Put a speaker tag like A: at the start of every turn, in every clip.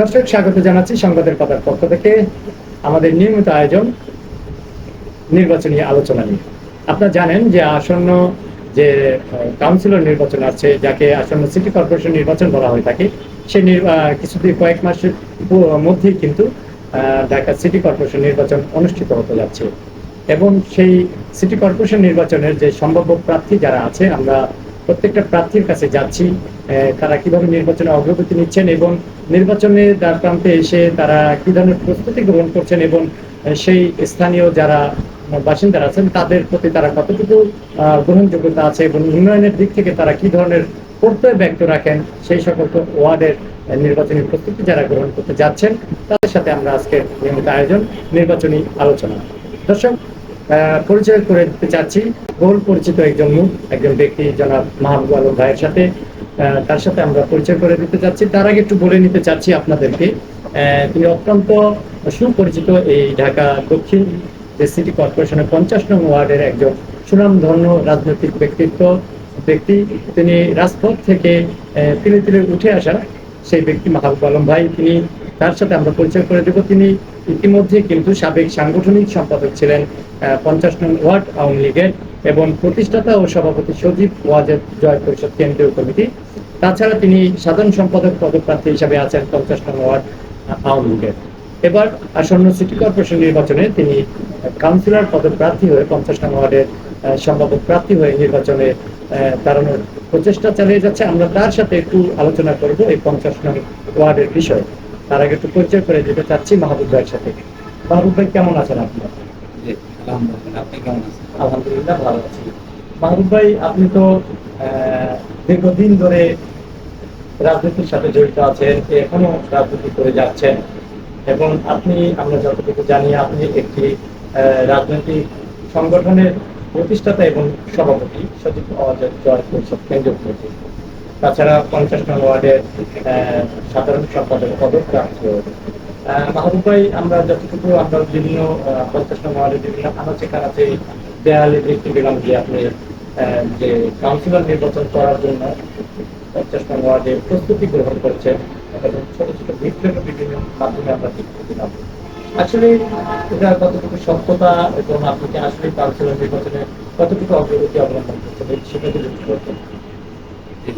A: দর্শক, স্বাগত জানাচ্ছি সংবাদের পাতার পক্ষ থেকে আমাদের নিয়মিত আয়োজন নির্বাচনী আলোচনা নিয়ে। আপনারা জানেন যে আসন্ন যে কাউন্সিলর নির্বাচন আছে, যাকে আসন্ন সিটি কর্পোরেশন নির্বাচন বলা হয়ে থাকে, সে কিছুদিন, কয়েক মাসের মধ্যেই কিন্তু ঢাকা সিটি কর্পোরেশন নির্বাচন অনুষ্ঠিত হতে যাচ্ছে। এবং সেই সিটি কর্পোরেশন নির্বাচনের যে সম্ভাব্য প্রার্থী যারা আছে, আমরা প্রত্যেকটা প্রার্থীর কাছে যাচ্ছি। তারা কীভাবে নির্বাচনে অগ্রগতি নিচ্ছেন এবং নির্বাচনে দ্বার প্রান্তে এসে তারা কি ধরনের প্রস্তুতি গ্রহণ করছেন এবং সেই স্থানীয় যারা বাসিন্দারা আছেন, তাদের প্রতি তারা কতটুকু গ্রহণযোগ্যতা আছে এবং উন্নয়নের দিক থেকে তারা কি ধরনের প্রত্যয় ব্যক্ত রাখেন, সেই সকল ওয়ার্ডের নির্বাচনী প্রস্তুতি যারা গ্রহণ করতে যাচ্ছেন, তাদের সাথে আমরা আজকে নিয়মিত আয়োজন, নির্বাচনী আলোচনা। দর্শক পরিচয় করে দিতে চাচ্ছি। বহুল পরিচিত একজন মুখ একজন ব্যক্তি, জনাব মাহবুব আলম ভাইয়ের সাথে। তার সাথে আমরা পরিচয় করে দিতে চাচ্ছি। তার আগে একটু বলে নিতে চাচ্ছি আপনাদেরকে তিনি অত্যন্ত সুপরিচিত এই ঢাকা দক্ষিণ যে সিটি কর্পোরেশনের পঞ্চাশ নং ওয়ার্ডের একজন সুনামধন্য রাজনৈতিক ব্যক্তিত্ব, ব্যক্তি। তিনি রাজপথ থেকে তিলে তিলে উঠে আসা সেই ব্যক্তি মাহবুব আলম ভাই। তিনি তার সাথে আমরা পরিচয় করে দেব। তিনি ইতিমধ্যে কিন্তু সাবেক সাংগঠনিক সম্পাদক ছিলেন পঞ্চাশ নং ওয়ার্ড আওয়ামী লীগের এবং প্রতিষ্ঠাতা ও সভাপতি সজীব ওয়াজেদ জয় পরিষদ কেন্দ্রীয় কমিটি। তাছাড়া তিনি সাধারণ সম্পাদক পদপ্রার্থী হিসাবে আছেন পঞ্চাশ নং ওয়ার্ড আওয়ামী লীগের। এবার আসন্ন সিটি কর্পোরেশন নির্বাচনে তিনি কাউন্সিলর পদপ্রার্থী হয়ে পঞ্চাশ নং ওয়ার্ডের সম্ভাব্য প্রার্থী হয়ে নির্বাচনে দাঁড়ানোর প্রচেষ্টা চালিয়ে যাচ্ছে। আমরা তার সাথে একটু আলোচনা করব এই পঞ্চাশ নং ওয়ার্ডের বিষয়ে। তার আগে একটু পরিচয় করে দিতে চাচ্ছি মাহবুব ভাইয়ের সাথে। মাহবুব ভাই কেমন আছেন আপনার
B: আপনি কেমন আছেন?
A: আলহামদুলিল্লাহ ভালো আছি। মাহবুব ভাই আপনি তো দীর্ঘদিন ধরে রাজনীতির সাথে জড়িত আছেন এখনও রাজনীতি করে যাচ্ছেন এবং আপনি আমরা যতটুকু জানি আপনি একটি আহ, রাজনৈতিক সংগঠনের প্রতিষ্ঠাতা এবং সভাপতি সচিব জয় পরিষদ কেন্দ্রীয় কমিটি তাছাড়া পঞ্চাশ নং ওয়ার্ডের সাধারণ সম্পাদক পদপ্রাপ্ত আহ, মাহবুব ভাই আমরা যতটুকু আমরা বিভিন্ন পঞ্চাশ নং ওয়ার্ডের বিভিন্ন আনাচে কানাচে দেয়ালে দেখতে পেলাম যে আপনি যে কাউন্সিলর নির্বাচন করার জন্য পঞ্চাশ নং ওয়ার্ডে প্রস্তুতি গ্রহণ করছেন এবং ছোট ছোট ভিডিও বিভিন্ন মাধ্যমে আমরা দেখতে পেলাম আসলে এটা কতটুকু সত্যতা এবং আপনি আসলে কাউন্সিলর নির্বাচনে কতটুকু অগ্রগতি অবলম্বন করছেন এই সেটা যদি বলতেন।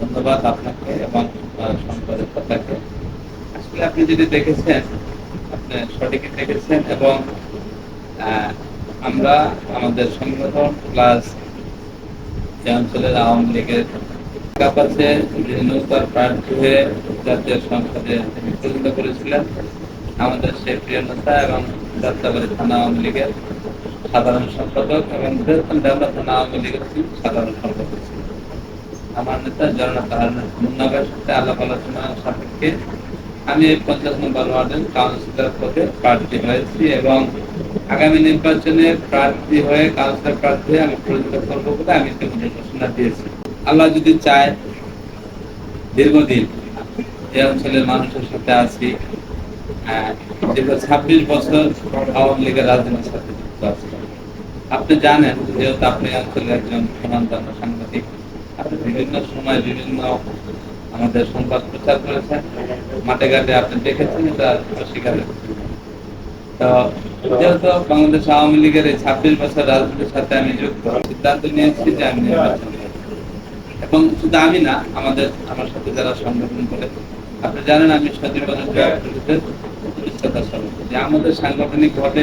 B: ধন্যবাদ আপনাকে এবং আহ, সম্পাদক কথাকে আসলে আপনি যদি দেখেছেন আপনি দেখেছেন এবং আমরা আমাদের সংগঠন প্লাস যে অঞ্চলের আওয়ামী লীগের কাছে নৌকার প্রার্থী হয়ে জাতীয় সংসদে করেছিলেন। আমাদের সেই প্রিয় নেতা এবং যাত্রাবাড়ি থানা আওয়ামী লীগের সাধারণ সম্পাদক এবং বৃহত্তম থানা আওয়ামী লীগের সাধারণ সম্পাদক। আমার নেতা আলোচনা আমি পঞ্চাশ এবং আগামী নির্বাচনে প্রার্থী হয়ে আল্লাহ যদি চায় দীর্ঘদিন এই অঞ্চলের মানুষের সাথে আছি আহ, দীর্ঘ ছাব্বিশ বছর আওয়ামী লীগের রাজনীতির সাথে যুক্ত আছি। আপনি জানেন যেহেতু আপনি অঞ্চলের একজন সাংবাদিক বিভিন্ন সময় বিভিন্ন আমাদের সংবাদ প্রচার করেছেন। মাঠে ঘাটে আপনি দেখেছেন এটা করেছেন। তো যেহেতু বাংলাদেশ আওয়ামী লীগের এই ছাব্বিশ বছর রাজনীতির সাথে আমি যুক্ত, সিদ্ধান্ত নিয়েছি যে আমি এবং শুধু আমি না, আমাদের, আমার সাথে যারা সংগঠন করে, আপনি জানেন আমি সচিব প্রতিষ্ঠাতা আমাদের সাংগঠনিক ভাবে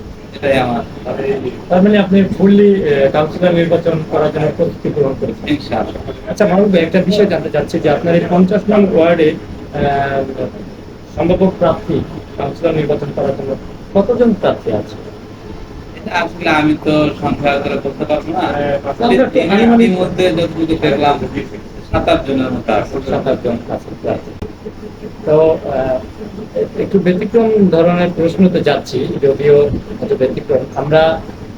B: এটাই আমার।
A: তার মানে আপনি ফুললি কাউন্সিলর নির্বাচন করার জন্য প্রস্তুতি গ্রহণ করেছেন। আচ্ছা মাহবুব একটা বিষয় জানতে চাচ্ছি যে আপনার এই পঞ্চাশ নং ওয়ার্ডে সম্ভাব্য প্রার্থী কাউন্সিলর নির্বাচন করার জন্য কতজন প্রার্থী আছে?
B: আসলে আমি তো সংখ্যা করে বলতে পারব না।
A: সংখ্যা
B: মধ্যে যতটুকু দেখলাম সাত আট জনের মতো আছে।
A: সাত আট জন আছে। প্রার্থী তো একটু ব্যতিক্রম ধরনের প্রশ্ন তো যাচ্ছি যদিও হয়তো ব্যতিক্রম। আমরা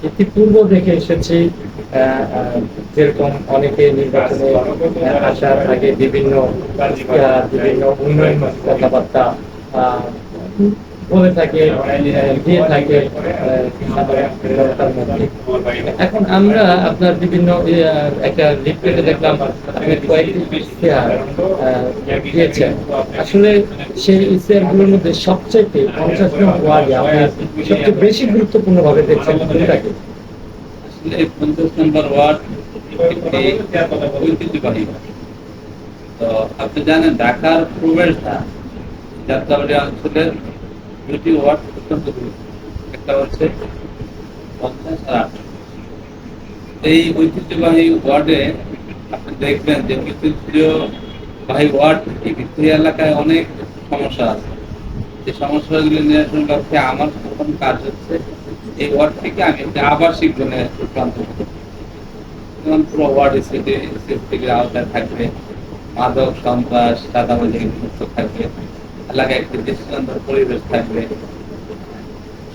A: ইতিপূর্ব দেখে এসেছি যেরকম অনেকে নির্বাচনে আসার আগে বিভিন্ন বিভিন্ন উন্নয়ন কথাবার্তা আহ, বলে থাকে দিয়ে থাকে, এখন আমরা আপনার বিভিন্ন একটা লিফলেটে দেখলাম আসলে সেই ইশতেহারগুলোর মধ্যে সবচেয়ে পঞ্চাশ নম্বর ওয়ার্ডে আপনি সবচেয়ে বেশি গুরুত্বপূর্ণ ভাবে দেখছেন কোনটাকে?
B: পঞ্চাশ নম্বর ওয়ার্ড আপনি জানেন ঢাকার প্রবেশদ্বার যাত্রাবাড়ি অঞ্চলের দুটি ওয়ার্ড অত্যন্ত গুরুত্বপূর্ণ। একটা হচ্ছে পঞ্চাশ আর এই ঐতিহ্যবাহী ওয়ার্ডে আপনি দেখবেন যে ঐতিহ্যবাহী ওয়ার্ড এই ভিত্তি এলাকায় অনেক সমস্যা আছে। এই সমস্যাগুলি নিরসন লক্ষ্যে আমার প্রথম কাজ হচ্ছে এই ওয়ার্ড থেকে আমি একটি আবাসিক জোনে রূপান্তর পুরো ওয়ার্ড সিটি সিটির আওতায় থাকবে। মাদক, সন্ত্রাস চাঁদাবাজি মুক্ত থাকবে। এলাকায় একটি দৃষ্টান্তর পরিবেশ থাকবে।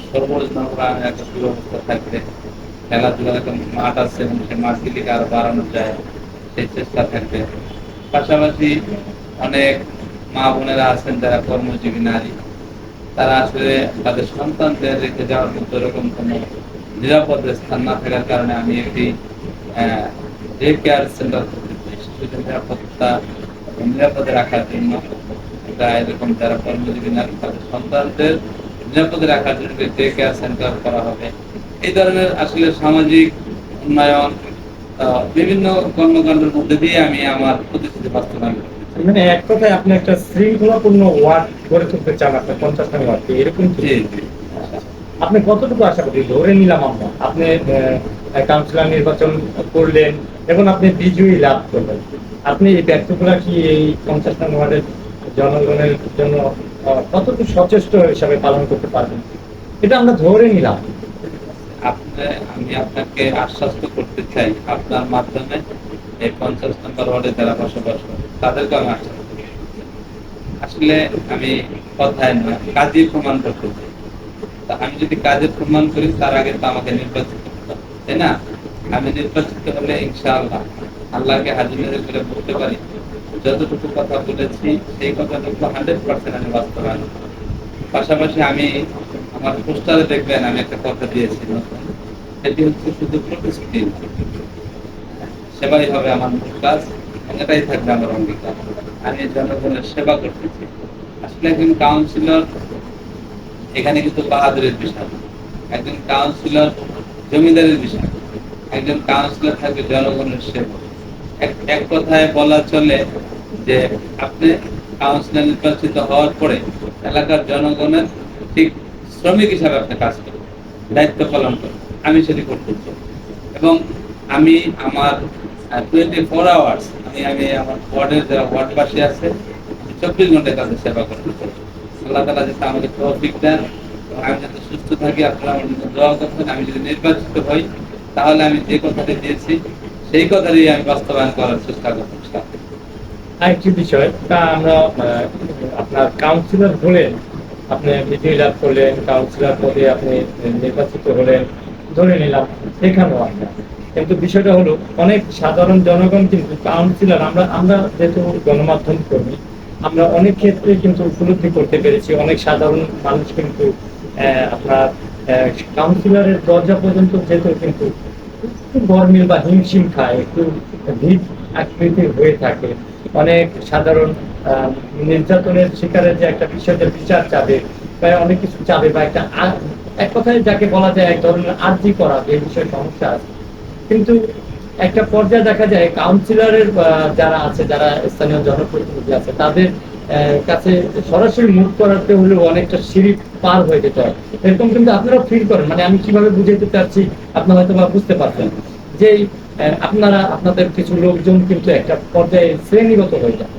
B: সুব্যবস্থা থাকবে। খেলাধুলার একটা মাঠ আছে এবং সেই মাঠগুলিকে আরও বাড়ানো যায়, সেই চেষ্টা থাকবে। পাশাপাশি অনেক মা বোনেরা আছেন, যারা কর্মজীবী নারী। তারা আসলে তাদের সন্তানদের রেখে যাওয়ার মতো এরকম কোনো নিরাপদ স্থান না থাকার কারণে আমি একটি ডে কেয়ার সেন্টার শিশুদের নিরাপত্তা নিরাপদে রাখার জন্য একটা এরকম যারা কর্মজীবী নারী তাদের সন্তানদের নিরাপদে রাখার জন্য ডে কেয়ার সেন্টার করা হবে। এই ধরনের আসলে সামাজিক উন্নয়ন বিভিন্ন কর্মকাণ্ডের মধ্যে দিয়ে আমি আমার প্রতিশ্রুতি বাস্তবায়ন
A: মানে এক কথায় আপনি একটা শৃঙ্খলাপূর্ণ ওয়ার্ড গড়ে তুলতে চান আপনার পঞ্চাশ ওয়ার্ডকে এরকম আপনি কতটুকু আশা করি ধরে নিলাম আমরা আপনি কাউন্সিলর নির্বাচন করলেন এবং আপনি বিজয়ী লাভ করলেন। আপনি এই ব্যর্থগুলা কি এই পঞ্চাশ নং ওয়ার্ডের জনগণের জন্য কতটুকু সচেষ্ট হিসাবে পালন করতে পারবেন? এটা আমরা ধরে নিলাম।
B: আমি আপনাকে আশ্বস্ত করতে চাই, আপনার মাধ্যমে এই পঞ্চাশ নম্বর ওয়ার্ডে যারা বসবাস করে, তাদেরকে আমি আশ্বস্ত আসলে আমি কথায় না কাজে প্রমাণ করতে চাই। আমি যদি কাজে প্রমাণ করি, তার আগে তো আমাকে নির্বাচিত তাই না? আমি নির্বাচিত হলে ইনশাআল্লাহ, আল্লাহকে হাজির করে বলতে পারি যতটুকু কথা বলেছি, সেই কথাটুকু হান্ড্রেড পার্সেন্ট আমি বাস্তবায়ন পাশাপাশি আমি আমার পোস্টারে দেখবেন আমি একটা কথা দিয়েছি। এটি হচ্ছে শুধু প্রতিশ্রুতি সেবাই হবে আমার মূল কাজ, এটাই থাকবে আমার অঙ্গীকার। আমি জনগণের সেবা করতেছি। আসলে একজন কাউন্সিলর এখানে কিন্তু বাহাদুরের বিষয়। একজন কাউন্সিলর জমিদারের বিষয়। একজন কাউন্সিলর থাকবে জনগণের সেবা। এক কথায় বলা চলে যে আপনি কাউন্সিলর নির্বাচিত হওয়ার পরে এলাকার জনগণের ঠিক শ্রমিক হিসাবে আপনি কাজ করবেন, দায়িত্ব পালন করবেন। আমি সেটি করতে এবং আমি আমার টোয়েন্টি ফোর আওয়ার্স আমি আমি আমার ওয়ার্ডের যারা ওয়ার্ডবাসী আছে, চব্বিশ ঘন্টায় তাদের সেবা করতে চাই। আল্লাহ তালা যাতে আমাকে তৌফিক দেন, আমি যাতে সুস্থ থাকি, আপনারা আমার জন্য দোয়া করবেন। আমি যদি নির্বাচিত হই, তাহলে আমি যে কথাটি দিয়েছি, সেই কথাটি আমি বাস্তবায়ন করার চেষ্টা করব।
A: আরেকটি বিষয়, তা আমরা আপনার কাউন্সিলর হলেন, আপনি বিজয়ী লাভ করলেন কাউন্সিলর পদে আপনি নির্বাচিত হলেন, ধরে নিলাম এখানেও আপনার কিন্তু বিষয়টা হলো, অনেক সাধারণ জনগণ কিন্তু কাউন্সিলর আমরা আমরা যেহেতু গণমাধ্যম কর্মী, আমরা অনেক ক্ষেত্রে কিন্তু উপলব্ধি করতে পেরেছি, অনেক সাধারণ মানুষ কিন্তু আপনার কাউন্সিলরের দরজা পর্যন্ত যেত কিন্তু একটু গরমিল বা হিমশিম খায়, একটু ভিড় আকৃতির হয়ে থাকে। অনেক সাধারণ নির্যাতনের শিকারের যে একটা বিষয় বিচার চাবে, বা অনেক কিছু চাবে, বা একটা এক কথায় যাকে বলা যায় এক ধরনের আর্জি করা, যে বিষয়ে সমস্যা আছে। কিন্তু একটা পর্যায়ে দেখা যায় কাউন্সিলরের যারা আছে, যারা স্থানীয় জনপ্রতিনিধি আছে, তাদের কাছে সরাসরি মুখ করাতে হলেও অনেকটা সিঁড়ি পার হয়ে যেতে হয়। এরকম কিন্তু আপনারা ফিল করেন। মানে আমি কীভাবে বুঝাইতে চাচ্ছি, আপনারা হয়তো বা বুঝতে পারছেন যে আপনারা, আপনাদের কিছু লোকজন কিন্তু একটা পর্যায়ে শ্রেণীগত হয়ে যায়।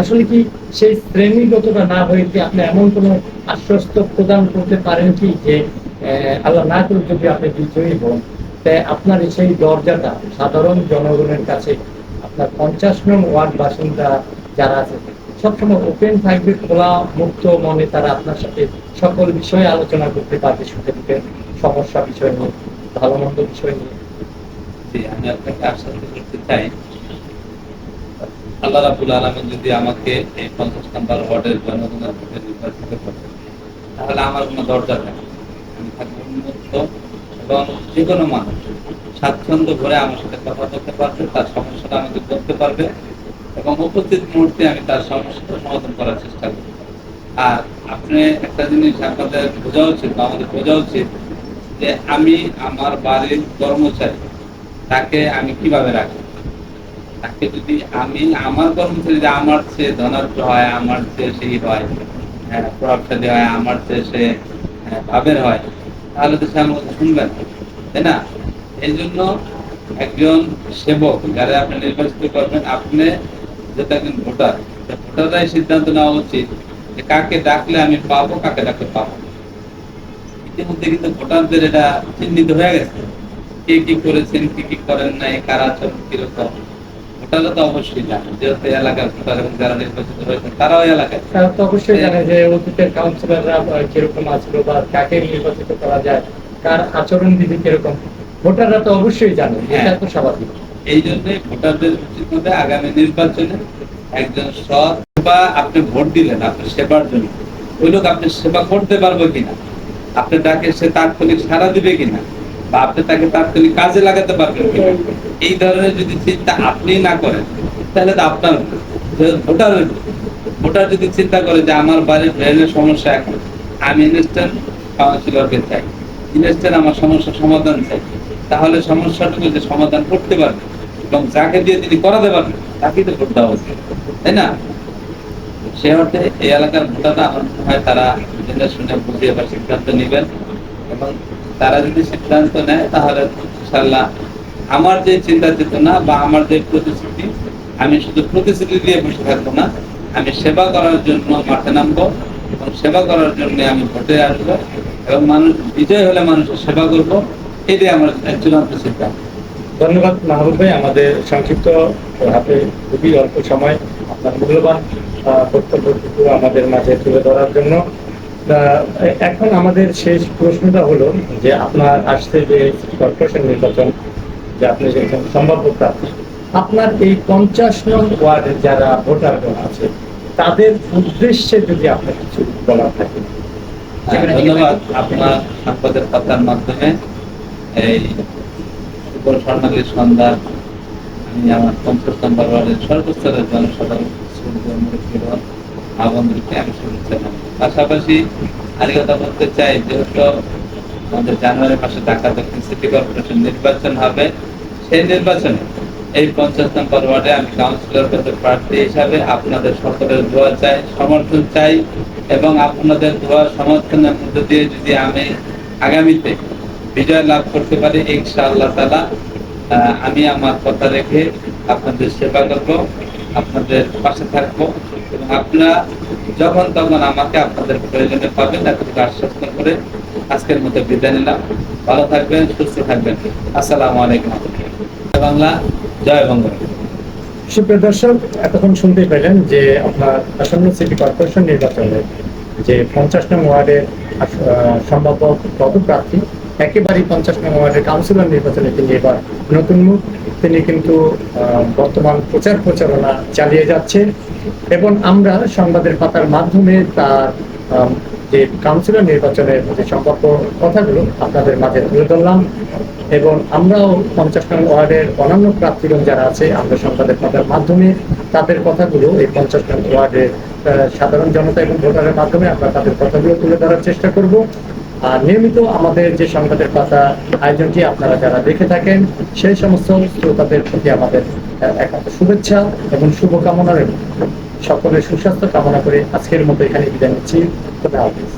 A: আসলে কি সেই শ্রেণীগতটা না হয়ে কি আপনি এমন কোনো আশ্বস্ত প্রদান করতে পারেন কি যে আল্লাহ না করুক যদি আপনি বিজয়ী হন? তাই আপনার সেই দরজাটা সাধারণ জনগণের কাছে আপনার পঞ্চাশ নং ওয়ার্ড বাসিন্দা যারা আছে সবসময় ওপেন থাকবে, খোলা, মুক্ত মনে তারা আপনার সাথে সকল বিষয়ে আলোচনা করতে পারবে, শুনতে দিতে সমস্যা বিষয় নিয়ে, ভালো মন্দ বিষয় নিয়ে।
B: আমি আপনাকে আশ্বাস করতে চাই, আল্লাহ রাবুল আলমিন যদি আমাকে এই পঞ্চাশ নাম্বার ওয়ার্ডের জনগণের থেকে নির্বাচিত করে তাহলে আমার কোনো দরজা নেই। আমি থাকব উন্মুক্ত এবং যে কোনো মানুষ স্বাচ্ছন্দ্য ভরে আমার সাথে কথা বলতে পারবে, তার সমস্যাটা আমাকে বলতে পারবে। এবং উপস্থিত মুহূর্তে আমি তার সমস্যাটা সমাধান করার চেষ্টা করব। আর আপনি একটা জিনিস আপনাদের বোঝা উচিত বা আমাদের বোঝা উচিত যে আমি আমার বাড়ির কর্মচারী তাকে আমি কীভাবে রাখি তাকে যদি আমি আমার কর্মচারী যদি আমার চেয়ে ধনাত্ম হয় আমার চেয়ে সেই হয় হ্যাঁ, প্রভাবশালী হয় আমার চেয়ে সে হ্যাঁ, ভাবের হয় তাহলে তো সে আমার কথা শুনবেন তাই না? এই জন্য একজন সেবক যারা আপনি নির্বাচিত করবেন আপনি যেটা একজন ভোটার ভোটাররাই সিদ্ধান্ত নেওয়া উচিত যে কাকে ডাকলে আমি পাবো, কাকে ডাকলে পাবো ইতিমধ্যে কিন্তু ভোটারদের এটা চিহ্নিত হয়ে গেছে। কে কি করেছেন, কি কি করেন নাই, কার আচরণ কীরকম? ভোটাররা তো অবশ্যই জানে
A: যে অতীতের কার আচরণ বিধি কীরকম। ভোটাররা তো অবশ্যই জানে এটা তো স্বাভাবিক।
B: এই জন্য ভোটারদের উচিত হবে আগামী নির্বাচনে একজন সৎ বা আপনি ভোট দিলেন, আপনার সেবার জন্য। ওই লোক আপনি সেবা করতে পারবে কিনা? আপনি তাকে, সে তাৎক্ষণিক সারা দিবে কিনা? বা আপনি তাকে তাৎক্ষণিক কাজে লাগাতে পারবেন কিনা? এই ধরনের যদি চিন্তা আপনি না করেন, তাহলে তো আপনার ভোটারের ভোটার যদি চিন্তা করে যে আমার বাড়ির ড্রেনের সমস্যা এখন, আমি ইনস্ট্যান্ট কাউন্সিলরকে চাই ইনস্ট্যান্ট আমার সমস্যার সমাধান চাই, তাহলে সমস্যাটুকু যে সমাধান করতে পারবে এবং যাকে দিয়ে তিনি করাতে পারবেন, তাকেই তো ভোট দেওয়া উচিত, তাই না? সে অর্থে এই এলাকার ভোটাররা হয় তারা জেনে শুনে বুঝে এবার সিদ্ধান্ত নেবেন এবং তারা যদি সিদ্ধান্ত নেয়, তাহলে ইনশাল্লাহ আমার যে চিন্তা চেতনা বা আমার যে প্রতিশ্রুতি, আমি শুধু প্রতিশ্রুতি দিয়ে বসে থাকব না, আমি সেবা করার জন্য মাঠে নামবো এবং সেবা করার জন্য আমি ভোটে আসব এবং মানুষ, বিজয় হলে মানুষের সেবা করব, এটাই আমার চূড়ান্ত সিদ্ধান্ত।
A: ধন্যবাদ মাহবুব ভাই আমাদের সংক্ষিপ্ত হাতে খুবই অল্প সময় আপনার মূল্যবান আহ, বক্তব্যটুকু আমাদের মাঝে তুলে ধরার জন্য। এখন আমাদের শেষ প্রশ্নটা হলো যে আপনার আসছে যে কর্পোরেশন নির্বাচন যে আপনি যে একজন সম্ভাব্য প্রার্থী আপনার এই পঞ্চাশ নং ওয়ার্ডের যারা ভোটারগণ আছে তাদের উদ্দেশ্যে যদি আপনার কিছু বলার থাকে।
B: হ্যাঁ, ধন্যবাদ আপনার সম্পদের কথার মাধ্যমে। এই সুপর স্বর্ণালীর সন্ধ্যা আমি আমার পঞ্চাশ নম্বর ওয়ার্ডের সর্বস্তরের জনসাধারণ আবন্ধকে আমি শুভেচ্ছা জানাই। পাশাপাশি আরেক কথা বলতে চাই, যেহেতু আমাদের জানুয়ারি মাসে ঢাকা দক্ষিণ সিটি কর্পোরেশন নির্বাচন হবে, সেই নির্বাচনে এই পঞ্চাশ নম্বর ওয়ার্ডে আমি কাউন্সিলর পদে প্রার্থী হিসাবে আপনাদের সকলের দোয়া চাই, সমর্থন চাই এবং আপনাদের দোয়া সমর্থনের মধ্যে দিয়ে যদি আমি আগামীতে বিজয় লাভ করতে পারি, ইনশাআল্লাহ তালা আমি আমার কথা রেখে আপনাদের সেবা করব, আপনাদের পাশে থাকব। এবং আপনারা যখন তখন আমাকে আপনাদের প্রয়োজনে পাবেন এতটুকু আশ্বস্ত করে আজকের মতো বিদায় নিলাম। ভালো থাকবেন, সুস্থ থাকবেন। আসসালামু আলাইকুম। বাংলা, জয় বঙ্গ।
A: সুপ্রিয় দর্শক, এতক্ষণ শুনতে পেলেন যে আপনার আসন্ন সিটি কর্পোরেশন নির্বাচনে যে পঞ্চাশ নং ওয়ার্ডের সম্ভাব্য পদপ্রার্থী একেবারেই পঞ্চাশ নং ওয়ার্ডের কাউন্সিলর নির্বাচনে তিনি এবার নতুন মুখ। তিনি কিন্তু বর্তমান প্রচার প্রচারণা চালিয়ে যাচ্ছে এবং আমরা সংবাদের পাতার মাধ্যমে তার যে কাউন্সিলর নির্বাচনের যে সম্পর্ক কথাগুলো আপনাদের মাঝে তুলে ধরলাম এবং আমরাও পঞ্চাশ নং ওয়ার্ডের অন্যান্য প্রার্থীগণ যারা আছে, আমরা সংবাদের পাতার মাধ্যমে তাদের কথাগুলো এই পঞ্চাশ নং ওয়ার্ডের সাধারণ জনতা এবং ভোটারের মাধ্যমে আমরা তাদের কথাগুলো তুলে ধরার চেষ্টা করব। আর নিয়মিত আমাদের যে সংবাদের পাতা আয়োজনটি আপনারা যারা দেখে থাকেন, সেই সমস্ত শ্রোতাদের প্রতি আমাদের একান্ত শুভেচ্ছা এবং শুভকামনা রইল। সকলের সুস্বাস্থ্য কামনা করে আজকের মতো এখানে বিদায় নিচ্ছি। খোদা হাফিজ।